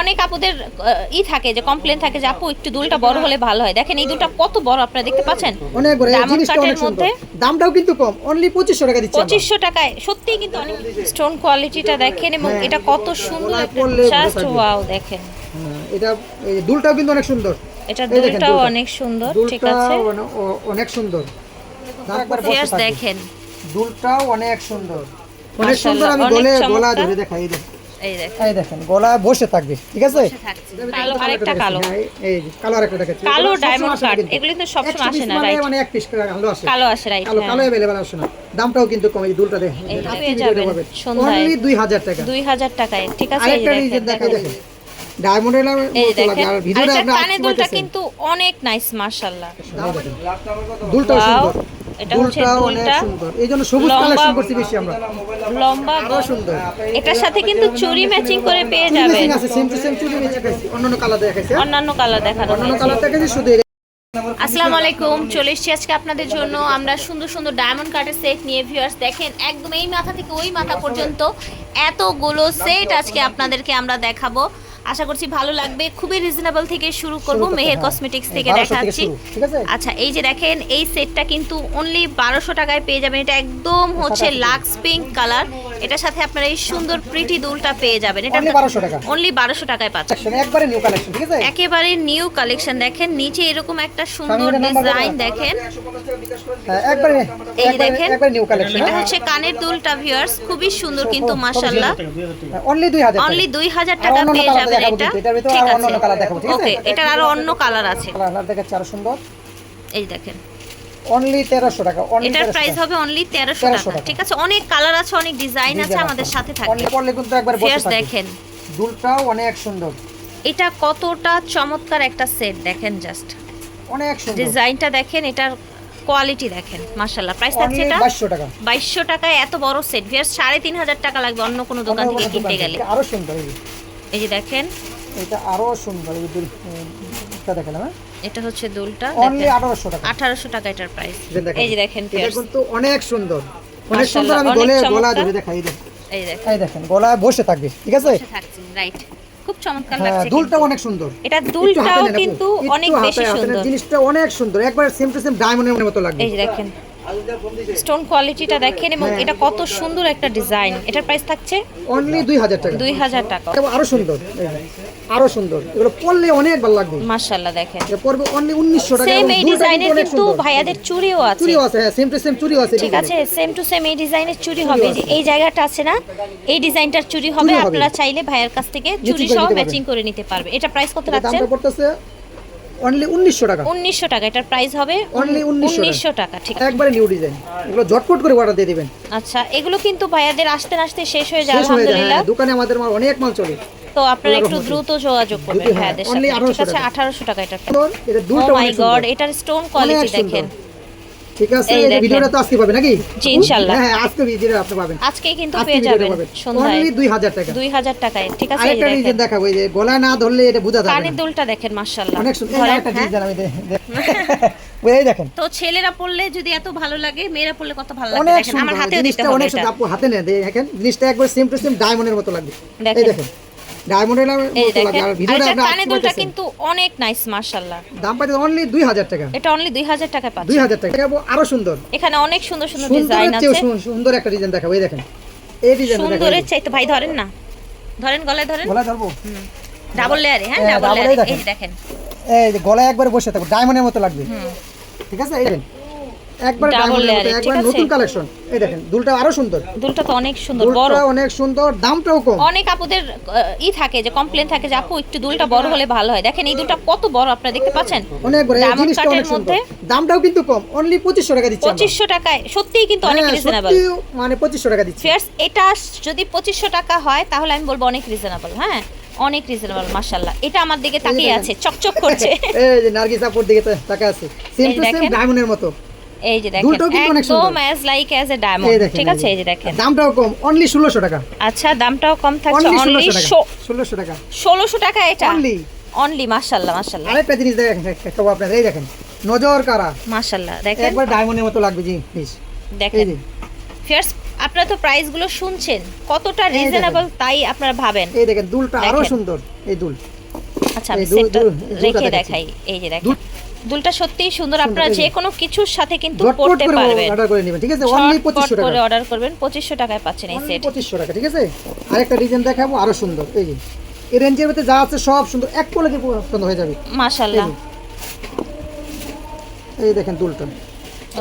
অনেক আপুদের ই থাকে যে কমপ্লেন থাকে যে আপু একটু দুলটা বড় হলে ভালো হয়। দেখেন এই দুলটা কত বড় আপনারা দেখতে পাচ্ছেন? অনেক বড় এই জিনিসটা অনেক সুন্দর। দামটাও কিন্তু কম অনলি পঁচিশশো টাকা দিচ্ছি আমরা। পঁচিশশো টাকায় সত্যিই কিন্তু অনেক স্টোন কোয়ালিটিটা দেখেন এবং হ্যাঁ। এটা কত সুন্দর জাস্ট ওয়াও দেখেন। হ্যাঁ, এটা এই দুলটাও কিন্তু অনেক সুন্দর। এটা দুলটাও অনেক সুন্দর ঠিক আছে। অনেক সুন্দর। দেখেন। দুলটাও অনেক সুন্দর। অনেক সুন্দর আমি গলে গলা ধরে দেখাই দেখেন। এই দেখেন। এই গলা বসে থাকবে ঠিক আছে? কালো আরেকটা কালো। এই- কালো আরেকটা দেখাচ্ছি কালো ডায়মন্ড কাট এগুলো কিন্তু সবসময় 100 আসে না রাইট মানে এক পিস কালো আসে। কালো আসে রাইট কালো কালো অ্যাভেলেবল আসে না। দামটাও কিন্তু কম দুলটা দেখেন এই পেয়ে যাবেন অনলি 2000 টাকা। দুই হাজার টাকায় ঠিক আছে? আরেকটা দেখেন। ডায়মন্ডের আর আপনি দুলটা কিন্তু অনেক নাইস মাশাআল্লাহ। দুলটাও Wow, সুন্দর। এটা হচ্ছে দুলটা। এই জন্য সবুজ কালেকশন করছি বেশি আমরা। লম্বা আরও সুন্দর। এটার সাথে কিন্তু চুড়ি ম্যাচিং করে পেয়ে চুড়ি যাবেন। আছে সেম টু সেম চুড়ি ম্যাচিং আছে অন্যান্য কালার দেখাইছে। অন্যান্য কালার দেখানো অন্যান্য কালার দেখাইছে শুধু আসসালামু আলাইকুম চলে এসেছি আজকে আপনাদের জন্য। আমরা সুন্দর সুন্দর ডায়মন্ড কাটের সেট নিয়ে ভিউয়ার্স দেখেন একদম এই মাথা থেকে ওই মাথা পর্যন্ত এতগুলো সেট আজকে আপনাদেরকে আমরা দেখাবো। আশা করছি ভালো লাগবে। খুবই রিজনেবল থেকে শুরু করব মেহের হ্যাঁ। কসমেটিক্স থেকে দেখাচ্ছি? আচ্ছা এই যে দেখেন এই সেটটা কিন্তু অনলি বারোশো টাকায় পেয়ে যাবেন। এটা একদম হচ্ছে লাক্স পিঙ্ক কালার এটার সাথে আপনারা এই সুন্দর প্রিটি দুলটা পেয়ে যাবেন। এটা Only 1200 টাকা। অনলি বারোশো টাকায় পাচ্ছেন। কালেকশন একবারে নিউ কালেকশন ঠিক আছে? একেবারে নিউ কালেকশন দেখেন নিচে এরকম একটা সুন্দর ডিজাইন দেখেন। হ্যাঁ, একবারে এই দেখেন একবারে নিউ কালেকশন এটা হচ্ছে কানের দুলটা ভিউয়ার্স খুবই সুন্দর কিন্তু মাশাআল্লাহ। অনলি 2000 অনলি দুই হাজার আর টাকা অন্যান্য পেয়ে যাবেন। দেখাবো এটা? কিন্তু, এটার ভিতরে আরও আছে। অন্যান্য colour দেখাবো, ঠিক আছে? এটার আরও অন্য কালার আছে। কালার দেখাচ্ছে আরও সুন্দর। এই দেখেন। অনলি 1300 টাকা অনলি এটার প্রাইস হবে অনলি তেরোশো 1300 টাকা। ঠিক আছে? অনেক কালার আছে অনেক ডিজাইন আছে আমাদের সাথে থাকবে। অনলি পড়লে কিন্তু একবার বসে ফিয়ার্স দেখেন। দুলটাও অনেক সুন্দর। এটা কতটা চমৎকার একটা সেট দেখেন জাস্ট অনেক সুন্দর। ডিজাইনটা দেখেন এটার কোয়ালিটি দেখেন মাশাআল্লাহ। প্রাইস থাকছে এটা? 2200 টাকা। বাইশশো টাকায় এত বড় সেট ভিয়ার সাড়ে তিন হাজার টাকা লাগবে অন্য কোনো দোকান থেকে কিনতে গেলে। আরও সুন্দর এই যে। দেখেন। এটা আরও সুন্দর এই দেখালাম হ্যাঁ? এটা হচ্ছে দুলটা অনলি 1800 টাকা। আঠারোশো টাকা এটার প্রাইস এই যে দেখেন এটা কিন্তু অনেক সুন্দর। অনেক সুন্দর আমি গলে গলা ধরে দেখাই এই এই দেখেন। এই দেখেন গলায় বসে থাকবে ঠিক আছে? থাকছে রাইট খুব চমৎকার হ্যাঁ লাগছে দুলটা অনেক সুন্দর। এটা দুলটাও কিন্তু অনেক বেশি সুন্দর। জিনিসটা অনেক সুন্দর একবার সেম টু সেম ডায়মন্ডের মতো লাগবে। এই দেখেন। স্টোন কোয়ালিটিটা দেখেন এবং হ্যাঁ। এটা কত সুন্দর একটা ডিজাইন। এটার প্রাইস থাকছে অনলি 2000 টাকা। দুই হাজার টাকা। এটা আরও সুন্দর। আরও সুন্দর। এগুলো পরলে অনেক ভালো লাগবে। দেখেন। এটা পড়বে অনলি 1900 টাকা সেম এই ডিজাইনের কিন্তু ভাইয়াদের চুড়িও আছে। চুড়িও আছে হ্যাঁ সেম টু সেম চুড়িও আছে ঠিক আছে সেম টু সেম এই ডিজাইনের চুড়ি হবে। যে এই জায়গাটা আছে না এই ডিজাইনটার চুড়ি হবে। আপনারা চাইলে ভাইয়ের কাছ থেকে চুড়ি করে সহ ম্যাচিং করে নিতে পারবে। এটা প্রাইস কত রাখছেন? দামটা পড়তেছে অনলি 1900 টাকা। উনিশশো টাকা এটার প্রাইস হবে অনলি 1900 উনিশশো টাকা ঠিক একবারে নিউ ডিজাইন এগুলো ঝটপট করে অর্ডার দিয়ে দিবেন। আচ্ছা এগুলো কিন্তু ভাইয়াদের আসতে আসতে শেষ হয়ে যায় হয়ে আলহামদুলিল্লাহ। দোকানে আমাদের মাল অনেক মাল চলে। তো আপনারা একটু দ্রুত যোগাযোগ করবেন হ্যাঁ, ভাইয়াদের সাথে ঠিক 1800 আছে টাকা। আঠারোশো এটা। ও মাই গড এটার স্টোন কোয়ালিটি দেখেন। ঠিক আছে? এই ভিডিওটা তো আজকে পাবেন নাকি? জি, ইনশাআল্লাহ। হ্যাঁ আজকে ভিডিওটা আপনি পাবেন। আজকেই কিন্তু পেয়ে যাবেন সন্ধ্যায়। অনলি 2000 টাকা। দুই হাজার টাকায় ঠিক আছে? আরেকটা। ডিজাইন দেখাবো এই যে গলায় না ধরলে এটা বোঝা যাবে কানের দুলটা দেখেন মাশাআল্লাহ। অনেক সুন্দর। এই ধরেন, হ্যাঁ? ডিজাইন আমি এই দেখেন। তো ছেলেরা পড়লে যদি এত ভালো লাগে মেয়েরা পড়লে কত ভালো লাগে? দেখেন আমার হাতেও দিতে হবে অনেক সুন্দর। আপু হাতে নেন দেখেন জিনিসটা একবার সেম টু সেম ডায়মন্ডের মতো লাগবে। এই দেখেন। দেখেন ডায়মন্ডের এই মতো লাগবে দেখেন আর আর ভিডিওটা এটার আপনি দুলটা কিন্তু অনেক নাইস মাশাআল্লাহ। দাম পাইতে অনলি 2000 টাকা। এটা অনলি দুই হাজার টাকায় 2000 টাকা দেখাবো আরও সুন্দর। এখানে অনেক সুন্দর সুন্দর ডিজাইন আছে। সুন্দর- সুন্দর একটা ডিজাইন দেখাবো এই দেখেন। এই ডিজাইন দেখাবো সুন্দরের চাইতে ভাই ধরেন না। ধরেন গলায় ধরেন। ধরবো? ডাবল লেয়ারে হ্যাঁ হ্যাঁ, ডাবল লেয়ারে এই দেখেন। এই গলায় একবার বসে থাকো ডায়মন্ডের মতো লাগবে। ঠিক আছে এই দেখেন। একবার এ, একবার নতুন কালেকশন। এই দেখেন দুলটা আরও সুন্দর। দুলটা তো অনেক সুন্দর বড়। অনেক সুন্দর দামটাও কম। অনেক আপুদের ই থাকে যে কমপ্লেন থাকে যে আপু একটু দুলটা বড় হলে ভালো হয়। দেখেন এই দুলটা কত বড় আপনারা দেখতে পাচ্ছেন? অনেক বড় এই জিনিসটা অনেক সুন্দর। দামটাও কিন্তু কম অনলি 2500 টাকা দিচ্ছি আমরা। পঁচিশশো টাকায় সত্যিই কিন্তু অনেক হ্যাঁ, রিজনেবল সত্যি মানে 2500 টাকা দিচ্ছি। এটা যদি পঁচিশশো টাকা হয় তাহলে আমি বলব অনেক রিজনেবল হ্যাঁ? অনেক রিজনেবল মাশাল্লাহ এটা আমার দিকে তাকিয়ে আছে চকচক করছে। এই যে নার্গিস আপুর দিকে তো তাকা আছে। সেম এই টু সেম দেখেন। ডায়মন্ডের মতো। এই যে দেখেন একদম as like as a diamond ঠিক আছে? এই যে দেখেন। দামটাও কম অনলি 1600 টাকা। আচ্ছা দামটাও কম থাকছে অনলি অনলি 1600 টাকা। 1600 টাকা। এটা? অনলি অনলি মাশাল্লাহ মাশাল্লাহ আরেকটা জিনিস দেখেন দেখাবো আপনাদের এই দেখেন নজর কারা? মাশাল্লাহ দেখেন। একবার ডায়মন্ডের মতো লাগবে জি প্লিজ দেখেন। ফিয়ার্স আপনারা তো প্রাইসগুলো শুনছেন কতটা। রিজনেবল তাই আপনারা ভাবেন? এই দেখেন দুলটা আরও সুন্দর এই দুল। আচ্ছা আমি সেটটা রেখে দেখাই এই যে দেখেন। দুলটা সত্যিই সুন্দর। আপনারা যে। কোনো কিছুর সাথে কিন্তু পড়তে পারবেন। অর্ডার করে নেবেন ঠিক আছে? অনলি 2500 টাকা। করে অর্ডার করবেন 2500 টাকায় পাচ্ছেন এই সেট 2500 টাকা ঠিক আছে? আরেকটা ডিজাইন দেখাবো আরও সুন্দর এই যে। এই রেঞ্জের মধ্যে যা আছে সব সুন্দর এক কোয়ালিটি পছন্দ হয়ে যাবে। মাশাআল্লাহ। এই দেখেন দুলটা।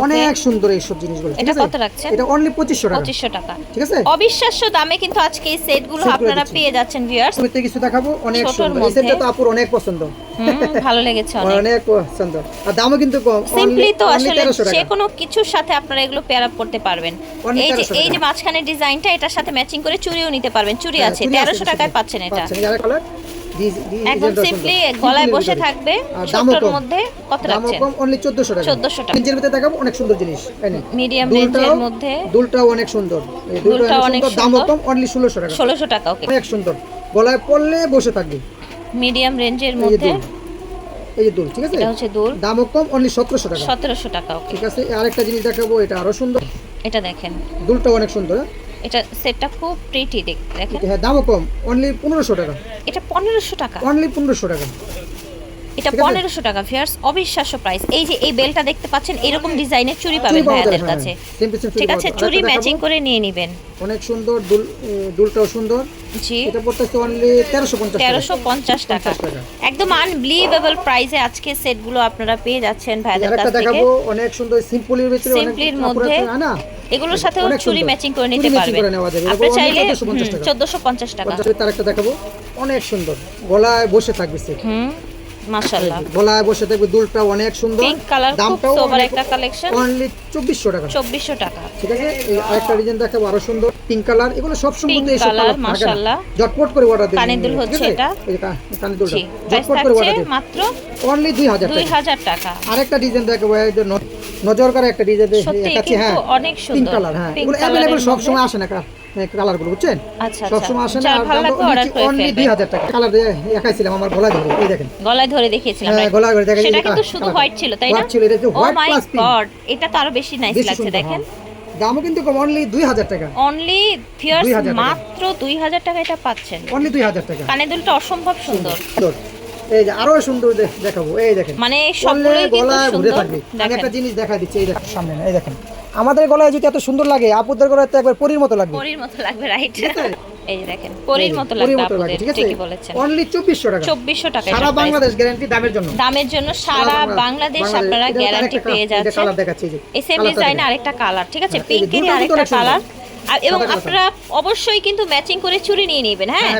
অনেক সুন্দর এই সব জিনিসগুলো এটা কত রাখছেন? এটা অনলি পঁচিশশো টাকা। পঁচিশশো টাকা। ঠিক আছে? অবিশ্বাস্য দামে কিন্তু আজকে এই সেটগুলো আপনারা পেয়ে যাচ্ছেন ভিউয়ার্স কিছু দেখাবো অনেক সুন্দর। এই সেটটা তো আপুর অনেক পছন্দ। ভালো লেগেছে অনেক। অনেক পছন্দ। আর দামও কিন্তু কম। সিম্পলি তো আসলে 1300 যে কোনো কিছুর সাথে আপনারা এগুলো পেয়ার আপ করতে পারবেন। এই যে এই যে। মাঝখানে ডিজাইনটা এটার সাথে ম্যাচিং করে চুড়িও নিতে পারবেন। চুড়ি হ্যাঁ, আছে চুড়ি আছে, তেরোশো টাকায় পাচ্ছেন এটা। পাচ্ছেন, এই একদম সিম্পলি গলায় বসে থাকবে কম। মধ্যে কত রাখছেন? কম অনলি 1400 টাকা। 1400 টাকা। রেঞ্জের ভিতরে দেখাবো অনেক সুন্দর জিনিস। মিডিয়াম রেঞ্জের মধ্যে দুলটাও অনেক সুন্দর। দুলটাও অনেক সুন্দর দামও কম অনলি 1600 টাকা। ষোলোশো টাকা ওকে অনেক সুন্দর। গলায় পড়লে বসে থাকবে। মিডিয়াম রেঞ্জের মধ্যে। এই যে দুল ঠিক আছে? এটা হচ্ছে দুল। দামও কম অনলি 1700 টাকা। সতেরোশো টাকা ওকে ঠিক আছে? আরেকটা জিনিস দেখাবো এটা আরও সুন্দর। এটা দেখেন। দুলটাও অনেক সুন্দর হ্যাঁ? এটা সেটটা খুব প্রিটি দেখতে দেখেন। হ্যাঁ দামও কম অনলি 1500 টাকা। এটা পনেরোশো টাকা। অনলি 1500 টাকা। এটা পনেরোশো টাকা ভিয়ার্স অবিশ্বাস্য প্রাইস এই যে এই বেলটা দেখতে পাচ্ছেন এরকম ডিজাইনের চুরি পাবেন চুড়ি পাওয়া যায়, ভাইয়াদের হ্যাঁ, কাছে। ঠিক আছে আরেকটা ম্যাচিং করে নিয়ে নেবেন। অনেক সুন্দর দুল দুলটাও সুন্দর। জি। এটা পড়তেছে অনলি 1350 টাকা। তেরোশো পঞ্চাশ টাকা। একদম আনবিলিভেবল প্রাইসে আজকে সেটগুলো আপনারা পেয়ে যাচ্ছেন ভাইয়াদের কাছ থেকে। দেখাবো অনেক সুন্দর সিম্পলের ভিতরে অনেক সিম্পলির মধ্যে এগুলোর সাথেও অনেক চুড়ি ম্যাচিং করে নিতে পারবেন। আপনি চাইলে 1450 টাকা। চোদ্দোশো পঞ্চাশ টাকা। পঞ্চাশের তার একটা দেখাবো অনেক সুন্দর। গলায় বসে থাকবে সে। হুম। মাশাল্লাহ গলায় বসে থাকবে দুলটা অনেক সুন্দর পিঙ্ক কালার দামটাও সোবার একটা কালেকশন অনলি চব্বিশশো টাকা। চব্বিশশো টাকা। ঠিক আছে? আরেকটা ডিজাইন দেখাবো আরও সুন্দর। পিঙ্ক কালার এগুলো সব সময় Pink কালার মাশাআল্লাহ। ঝটপট করে অর্ডার দেবেন কানের দুল হচ্ছে এটা। এই যে কা- কানের দুলটা। জি করে অর্ডার দেবেন মাত্র অনলি দুই হাজার দুই টাকা হাজার টাকা। আরেকটা ডিজাইন দেখাবো এই নজর করা একটা ডিজাইন দেখাচ্ছি হ্যাঁ। অনেক পিঙ্ক সুন্দর। কালার হ্যাঁ। এগুলো সব সময় আসে না বুঝছেন? আচ্ছা আচ্ছা। সময় আসে না যার আর ভালো দাম লাগবে অর্ডার করে অনলি দুই হাজার টাকা। কালার দেখাইছিলাম আমার গলা ধরে এই দেখেন। গলায় ধরে দেখিয়েছিলাম হ্যাঁ, গলায় ধরে দেখাই- সেটা কিন্তু শুধু হোয়াইট ছিল তাই না? ছিল, এটা এটা তো আরও বেশি নাইস লাগছে দেখেন হ্যাঁ। দামও কিন্তু কম অনলি দুই হাজার টাকা। অনলি ফিয়ার্স মাত্র দুই হাজার টাকা এটা পাচ্ছেন। অনলি দুই হাজার টাকা। কানের দুলটা অসম্ভব সুন্দর। এই যে আরও সুন্দর দেখাবো। এই দেখেন। মানে সবগুলোই গলায় ঘুরে থাকবে। আমি একটা জিনিস দেখা দিচ্ছি এই দেখেন সামনে এই দেখেন। আমাদের গলায় যদি এত সুন্দর লাগে আপুদের গলায় তো একবার পরীর মতো লাগবে। পরীর মতো লাগবে রাইট এই দেখেন পরীর মতো লাগবে আপনাদের ঠিক আছে? বলেছেন। অনলি চব্বিশশো টাকা। চব্বিশশো টাকা সারা বাংলাদেশ গ্যারান্টি দামের জন্য। দামের জন্য সারা বাংলাদেশ আপনারা গ্যারান্টি পেয়ে যাচ্ছেন। এই সেম ডিজাইনে। আরেকটা কালার ঠিক আছে? হ্যাঁ, এই যে পিঙ্কেরই দুটো কিন্তু আরেকটা কালার এবং আপনারা অবশ্যই কিন্তু ম্যাচিং করে চুড়ি নিয়ে নেবেন হ্যাঁ?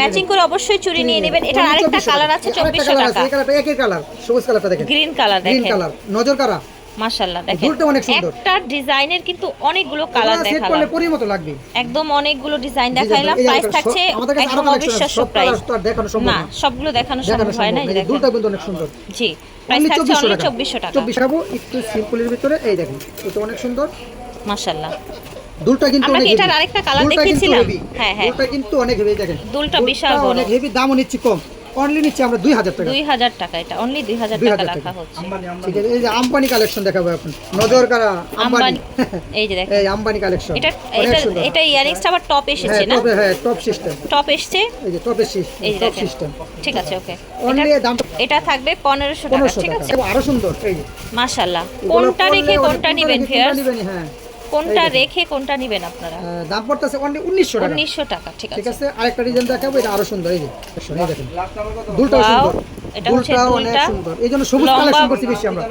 ম্যাচিং করে অবশ্যই চুড়ি নিয়ে নেবেন। এটা আরেকটা কালার আছে আরেকটা চব্বিশশো colour টাকা এই কালারটা একই কালার সবুজ কালারটা দেখেন। গ্রিন কালার দেখেন। গ্রিন কালার নজর কারা? মাশাআল্লাহ দেখেন। অনেক সুন্দর। একটা ডিজাইনের কিন্তু অনেকগুলো কালার সেট করলে দেখালাম মতো লাগবে। একদম অনেকগুলো ডিজাইন দেখাইলাম। প্রাইস থাকছে একদম অবিশ্বাস্য প্রাইস দেখানো সম্ভব না। সবগুলো দেখানো সম্ভব হয় না। এই দেখেন। কিন্তু অনেক সুন্দর। জি প্রাইস থাকছে চব্বিশশো অনলি টাকা। চব্বিশশো টাকা। চব্বিশ খাব একটু সিম্পলের ভিতরে এই দেখেন এটা অনেক সুন্দর। মাশাআল্লাহ। দুলটা কিন্তু আমরা এটার আরেকটা দুলটা কিন্তু হ্যাঁ, হ্যাঁ। দুলটা কিন্তু অনেক হেভি দেখেন। দুলটা বিশাল বড়। অনেক হেভি দামও নিচ্ছি কম। অনলি নিচ্ছি আমরা দুই হাজার টাকা। দুই হাজার টাকা এটা। অনলি 2000 টাকা। রাখা হচ্ছে। ঠিক আছে এই যে আম্বানি কালেকশন দেখাবো এখন। নজর কারা আম্বানি। এই যে দেখেন। এই আম্বানি কালেকশন এটা এটা এটা ইয়ারিংসটা আবার টপ এসেছে হ্যাঁ না? টপে হ্যাঁ টপ সিস্টেম টপ এসছে? এই যে টপের এই টপ সিস্টেম ঠিক আছে ওকে অনলি দাম এটা থাকবে পনেরোশো টাকা পনেরোশো ঠিক আছে? আরও সুন্দর এই যে। মাশাল্লাহ কোনটা রেখে কোনটা নিবেন রেখে ভিয়ার্স কোনটা নিবেন, হ্যাঁ। কোনটা রেখে কোনটা নিবেন আপনারা? দাম পড়তেছে অনলি উনিশশো টাকা। উনিশশো টাকা ঠিক আছে ঠিক আছে। আরেকটা ডিজাইন দেখাবো এটা আরও সুন্দর এই যে এই দেখেন। Wow, সুন্দর। এটা হচ্ছে দুলটা। সুন্দর। এই জন্য সবুজ লম্বা- কালেকশন করছি বেশি আমরা।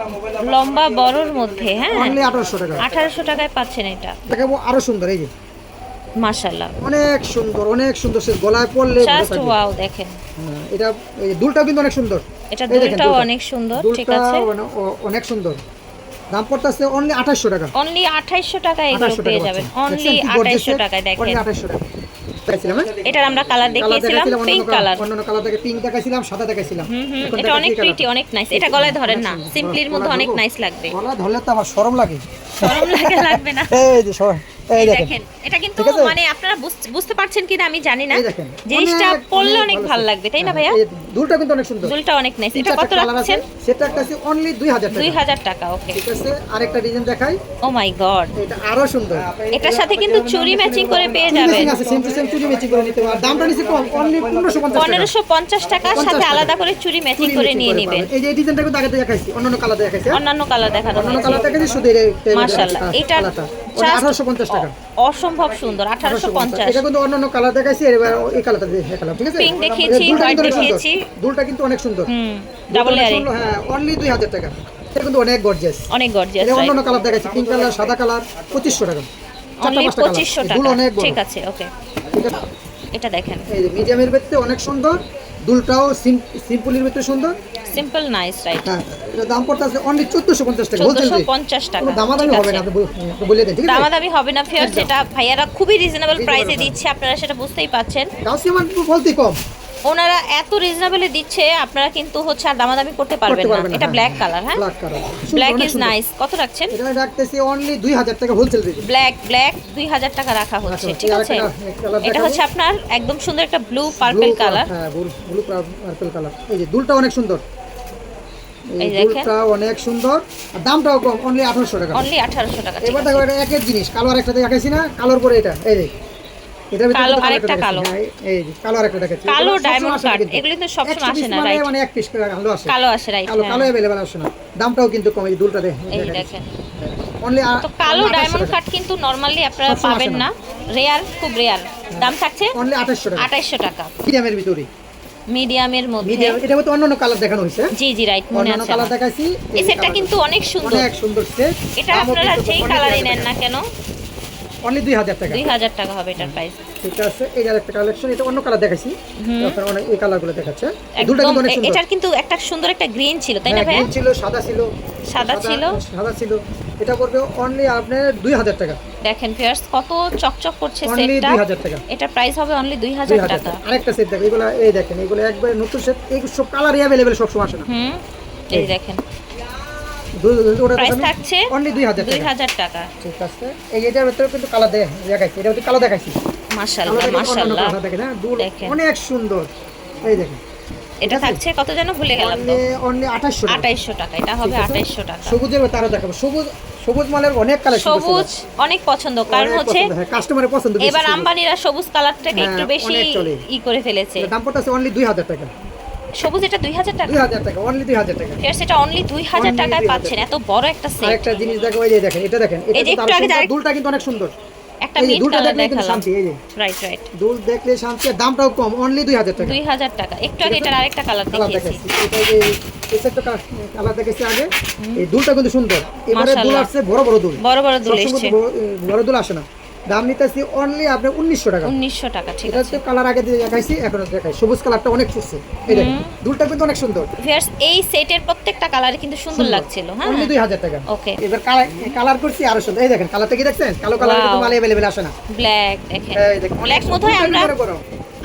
লম্বা বড়র মধ্যে হ্যাঁ? অনলি আঠারোশো টাকা। আঠারোশো টাকায় পাচ্ছেন এটা। দেখাবো আরও সুন্দর এই যে। মাশাল্লাহ অনেক সুন্দর অনেক সুন্দর সে গলায় পড়লে জাস্ট ওয়াও দেখেন। হ্যাঁ, এটা এই দুলটাও কিন্তু অনেক সুন্দর। এটা দুলটাও অনেক সুন্দর ঠিক আছে। অনে- অনেক সুন্দর। দাম পড়তেছে অনলি আঠাশশো টাকা। অনলি আঠাইশশো টাকায় এগুলো পেয়ে যাবেন। অনলি দেখছেন কি আঠাইশশো gorgeous টাকায় দেখেন। অনলি 2800 টাকা। হ্যাঁ? এটার আমরা কালার দেখিয়েছিলাম পিঙ্ক কালার অন্যান্য কালার থেকে পিঙ্ক দেখাইছিলাম সাদা দেখাইছিলাম। এটা অনেক প্রিটি অনেক নাইস এটা গলায় ধরেন না। সিম্পলির মধ্যে অনেক নাইস লাগবে। গলা ধরলে তো আমার শরম লাগে। শরম লাগে লাগবে না। এই যে সবাই এই দেখেন। এটা কিন্তু মানে আপনারা বুঝতে পারছেন কিনা আমি জানি না। জিনিসটা পরলে অনেক ভালো লাগবে তাই না ভাইয়া? হ্যাঁ, দুলটা কিন্তু অনেক সুন্দর। দুলটা অনেক নাইস এটা কত রাখছেন? সেটা আছে অনলি দুই হাজার দুই টাকা হাজার টাকা ওকে ঠিক আছে আরেকটা ডিজাইন দেখাই। ও মাই গড এটা আরও সুন্দর। এটার সাথে কিন্তু চুড়ি ম্যাচিং করে পেয়ে যাবেন। আছে সেম টু সেম চুড়ি ম্যাচিং করে নিতে পারবেন। দামটা নিচে কম অনলি পনেরোশো পঞ্চাশ টাকা। টাকার সাথে আলাদা করে চুড়ি ম্যাচিং করে নিয়ে নেবেন। এই যে ডিজাইনটা কিন্তু আগে দেখাইছি অন্যান্য কালার দেখাইছি? অন্যান্য কালার দেখানো অন্যান্য কালার দেখাইছি শুধু মাশাআল্লাহ। এটা কালারটা just আঠারোশো পঞ্চাশ টাকা। অসম্ভব সুন্দর আঠারোশো পঞ্চাশ। এটা কিন্তু অন্যান্য কালার দেখাইছি এবার এই কালারটা দেখালাম ঠিক আছে? Pink দেখিয়েছি, এই দুলটা white কিন্তু অনেক সুন্দর। দেখিয়েছি। দুলটা কিন্তু অনেক সুন্দর। হুম ডাবল লেয়ারিং হ্যাঁ অনলি দুই হাজার টাকা। এটা কিন্তু অনেক গর্জিয়াস অনেক গর্জিয়াস এটা অন্যান্য কালার দেখাইছি পিঙ্ক কালার সাদা কালার পঁচিশশো টাকা। অনলি পাঁচটা colour। পঁচিশশো এই দুল টাকা ঠিক আছে ওকে এটা দেখেন। এই মিডিয়ামের ভিতরে অনেক সুন্দর দুলটাও সিম্পলের ভিতরে সুন্দর। সিম্পল নাইস রাইট হ্যাঁ এটা দাম পড়তে আছে অনলি চোদ্দশো পঞ্চাশ টাকা হোলসেল চোদ্দশো রেট পঞ্চাশ টাকা কোনো দামাদামি হবে না আপনি বলে- দেন ঠিক আছে? দামাদামি হবে না ফেয়ার। যেটা ভাইয়ারা খুবই রিজনেবল প্রাইসে দিচ্ছে আপনারা সেটা বুঝতেই পাচ্ছেন বলতে কম। ওনারা এত রিজনেবলে দিচ্ছে আপনারা কিন্তু হচ্ছে আর দামাদামি করতে পারবেন না। এটা। ব্ল্যাক কালার হ্যাঁ? Black colour black is nice কত রাখছেন? এটা রাখতেছি অনলি দুই হাজার টাকা হোলসেল রেট ব্ল্যাক ব্ল্যাক দুই হাজার টাকা রাখা হচ্ছে ঠিক আছে? এটা হচ্ছে আপনার একদম সুন্দর একটা ব্লু পার্পল কালার হ্যাঁ ব্লু পার্পল কালার এই যে দুলটা অনেক সুন্দর। এই এই দেখেন। অনেক সুন্দর। দামটাও কম অনলি আঠারোশো টাকা। অনলি আঠারোশো টাকা এবার দেখো এটা একের জিনিস কালো আরেকটা দেখাইছি না কালোর পরে এটা এই যে। কালো আরেকটা কালো। হ্যাঁ, এই কালো আরেকটা দেখাচ্ছি কালো এগুলো সবসময় diamond আসে না cut, কিন্তু। এগুলি তো সবসময় একটা আসে না, মানে এক পিস কালো আসে। কালো আসে রাইট কালো কালো অ্যাভেলেবেল আসে না। দামটাও কিন্তু কম এই দুলটা দেখে এই দেখেন। অনলি তো কালো ডায়মন্ড কাট কিন্তু নরমালি আপনারা পাবেন না। রেয়ার খুব রেয়ার দাম থাকছে অনলি আঠাশশো টাকা। টাকা। মিডিয়ামের ভিতরে? মিডিয়ামের মধ্যে। এটা মধ্যে অন্যান্য কালার দেখানো হয়েছে। জি জি রাইট মনে আছে কালার। দেখাইছি এই সেটটা কিন্তু অনেক সুন্দর। অনেক সুন্দর সেট এটা আপনারা যেই কালারই নেন না কেন অনলি দুই হাজার টাকা। দুই হাজার টাকা হবে এটার প্রাইস ঠিক আছে এই যে একটা কালেকশন এটা অন্য কালার দেখাইছি। আপনার অনেক এই কালারগুলো দেখাচ্ছে। একদম কিন্তু অনেক সুন্দর। এটার কিন্তু একটা সুন্দর একটা গ্রিন ছিল তাই না হ্যাঁ, ভাইয়া? green ছিল সাদা ছিল সাদা ছিল। সাদা ছিল। এটা পড়বে অনলি আপনার দুই হাজার টাকা। দেখেন ফিয়ার্স কত চকচক করছে সেটটা দুই হাজার টাকা। এটার প্রাইস হবে অনলি দুই দুই হাজার হাজার টাকা। টাকা। আরেকটা সেট দেখেন এগুলো এই দেখেন এগুলো একবার নতুন সেট এই সব কালার অ্যাভেলেবেল সবসময় আসে না। হুম এই দেখেন। প্রাইস থাকছে অনলি দুই হাজার টাকা। ঠিক আছে। এই এটার ভিতরে কিন্তু কালার দেখাইছি। এটা হচ্ছে কালো দেখাইছি। হ্যাঁ, দেখেন। অনেক সুন্দর। এই দেখেন। এটা থাকছে কত যেন ভুলে গেলাম তো? অনলি অনলি আঠাশশো টাকা। এটা হবে ঠিক আছে? আঠাইশশো টাকা। সবুজের তারা দেখাবো। সবুজ সবুজ মালের অনেক কালেকশন সবুজ অনেক পছন্দ কারণ হচ্ছে কাস্টমারের পছন্দ এবার আম্বানিরা সবুজ কালারটাকে একটু হ্যাঁ, বেশি চলে। ই করে ফেলেছে। দাম পড়তেছে অনলি দুই হাজার টাকা। সবুজ এটা দুই হাজার টাকা? দুই হাজার টাকা অনলি দুই হাজার টাকা। ফের সেটা অনলি দুই হাজার Only টাকায় পাচ্ছেন। এত বড় একটা সেট আরেকটা জিনিস দেখো এই যে দেখেন এটা দেখেন এটা একটু যার- দুলটা কিন্তু অনেক সুন্দর। একটা মিন্ট কালার দেখলে দেখালাম। শান্তি এই যে। রাইট রাইট দুল দেখলে শান্তি দামটাও কম অনলি দুই হাজার টাকা। দুই হাজার টাকা। একটু আগে এটার আরেকটা কালার কালার দেখিয়েছি। এটা যে এই সেটটা কালার দেখেছি আগে। এই দুলটা কিন্তু সুন্দর। এবারে দুল আসছে বড় বড় দুল বড় বড় দুল সবসময় বড়- বড় দুল আসে না। দাম নিতেছি অনলি আপনার উনিশশো টাকা। উনিশশো টাকা ঠিক আছে। কালার আগে দিয়ে দেখাইছি এখন দেখাই। সবুজ কালারটা অনেক এই দেখেন দুলটা কিন্তু অনেক সুন্দর। ভিউয়ার্স এই সেটের প্রত্যেকটা কালার কিন্তু সুন্দর লাগছিল হ্যাঁ। অনলি দুই হাজার টাকা। ওকে এবার কালার কালার করছি আরও সুন্দর। এই দেখেন কালারটা কি দেখছেন? কালো কালার কিন্তু. মাল অ্যাভেলেবেল আসে না। ব্ল্যাক দেখেন। এই দেখেন ব্ল্যাক মধ্যে আমরা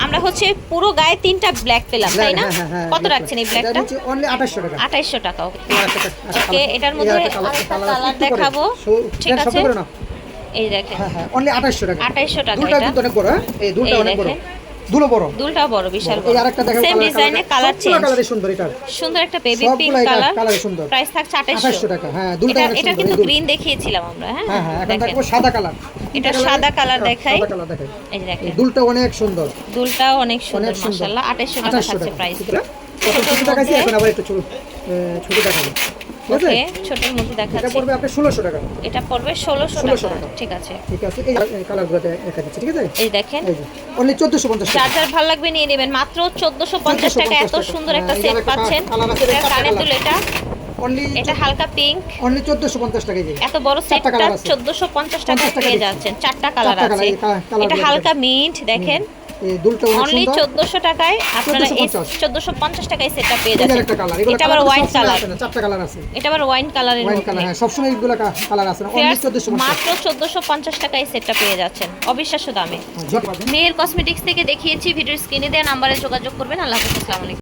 আমরা হচ্ছে পুরো গায়ে তিনটা ব্ল্যাক পেলাম তাই না? হ্যাঁ, কত রাখছেন এই ব্ল্যাকটা অনলি আঠাশশো টাকা। ওকে এটার মধ্যে আরেকটা কালার দেখাবো। ঠিক আছে। এই দেখেন। হ্যাঁ হ্যাঁ অনলি আঠাশশো টাকা। আঠাইশশো টাকা দুলটা কিন্তু অনেক বড় হ্যাঁ? এই দুলটা অনেক বড়। দেখেন। দুলো বড়। দুলটা বড় বিশাল এই আরেকটা দেখো সেম ডিজাইনে কালার চেঞ্জ কালারে সুন্দর এটা সুন্দর একটা বেবি পিঙ্ক কালার কালারে সুন্দর। প্রাইস থাকছে আঠাইশশো। আঠাশশো টাকা হ্যাঁ দুলটা এটা এটা কিন্তু গ্রিন দেখিয়েছিলাম আমরা হ্যাঁ? হ্যাঁ হ্যাঁ এখন দেখেন। সাদা কালার এটা সাদা কালার দেখাই। সাদা কালার দেখাই। এই দেখেন। দুলটা অনেক সুন্দর। দুলটাও অনেক সুন্দর মাশাআল্লাহ। আঠাইশশো টাকা থাকছে প্রাইস কত ছোট দেখাইছি এখন আবার একটু ছোট ছোট দেখাবো। ওকে ছোটের এটা পড়বে আপনার ষোলোশো টাকা। এটা পড়বে 1600 টাকা। ঠিক আছে। ঠিক আছে এই কালারগুলো দেখা দিচ্ছি ঠিক আছে? এই দেখেন। এই যে অনলি চোদ্দোশো পঞ্চাশ যার যার ভালো লাগবে নিয়ে নেবেন মাত্র চোদ্দশো পঞ্চাশ টাকা এত সুন্দর একটা হ্যাঁ, সেট পাচ্ছেন। কালার আছে, এটা। দুল এটা? অনলি এটা হালকা পিঙ্ক অনলি চোদ্দোশো পঞ্চাশ টাকা এই যে। এত বড় সেটটা কালার আছে। চোদ্দশো পঞ্চাশ টাকা 50 পেয়ে যাচ্ছেন। চারটা কালার আছে। এটা হালকা মিন্ট দেখেন। দুলটা অনলি সুন্দর। চোদ্দশো টাকায় আপনারা 1450 টাকায় সেটটা পেয়ে যাচ্ছেন। একটা কালার। এটা আবার ওয়াইন কালার চারটা কালার আছে। এটা আবার ওয়াইন কালারের ওয়াইন কালার হ্যাঁ সবসময় এইগুলো কালার আছে অনলি Fair, চোদ্দোশো পঞ্চাশ। মাত্র চোদ্দশো পঞ্চাশ টাকায় সেটটা পেয়ে যাচ্ছেন। অবিশ্বাস্য দামে। মেয়ের কসমেটিক্স থেকে দেখিয়েছি ভিডিওর স্ক্রিনে দেওয়া নাম্বারে যোগাযোগ করবেন। আল্লাহ হাফিজ আসসালামু আলাইকুম।